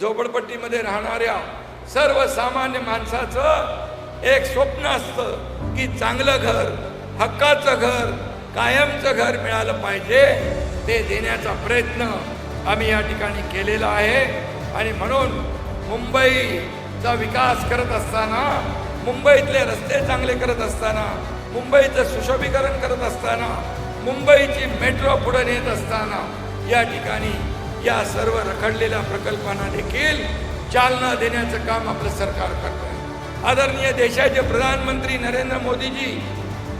झोपडपट्टीमध्ये राहणाऱ्या सर्वसामान्य माणसाचं एक स्वप्न असतं की चांगलं घर हक्काचं घर कायमचं घर मिळालं पाहिजे. ते देण्याचा प्रयत्न आम्ही या ठिकाणी केलेला आहे. आणि म्हणून मुंबईचा विकास करत असताना मुंबईतले रस्ते चांगले करत असताना मुंबईचं सुशोभीकरण करत असताना मुंबईची मेट्रो पुढे नेत असताना या ठिकाणी या सर्व रखडलेल्या प्रकल्पांना देखील चालना देण्याचं काम आपलं सरकार करत आहे आदरणीय देशाचे प्रधानमंत्री नरेंद्र मोदीजी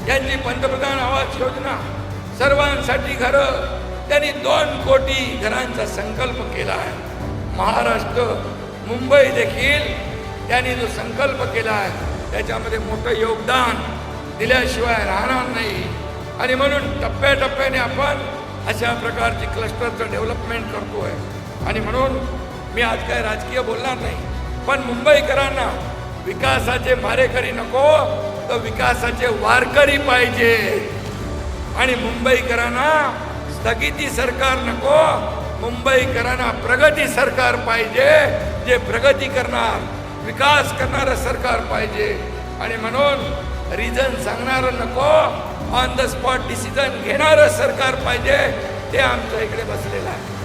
यांची पंतप्रधान आवास योजना सर्वांसाठी घरं त्यांनी दोन कोटी घरांचा संकल्प केला आहे. महाराष्ट्र मुंबई देखील त्यांनी जो संकल्प केला आहे त्याच्यामध्ये मोठं योगदान दिल्याशिवाय राहणार नाही. आणि म्हणून टप्प्याटप्प्याने आपण अशा प्रकारची क्लस्टरचं डेव्हलपमेंट करतोय आणि म्हणून मी आज काय राजकीय बोलणार नाही पण मुंबईकरांना विकासाचे मारेकरी नको तर विकासाचे वारकरी पाहिजे. आणि मुंबईकरांना स्थगिती सरकार नको मुंबईकरांना प्रगती सरकार पाहिजे जे प्रगती करणार विकास करणारं सरकार पाहिजे. आणि म्हणून रिझन सांगणारं नको. ऑन द स्पॉट डिसिजन घेणारं सरकार पाहिजे. ते आमच्या इकडे बसलेलं आहे.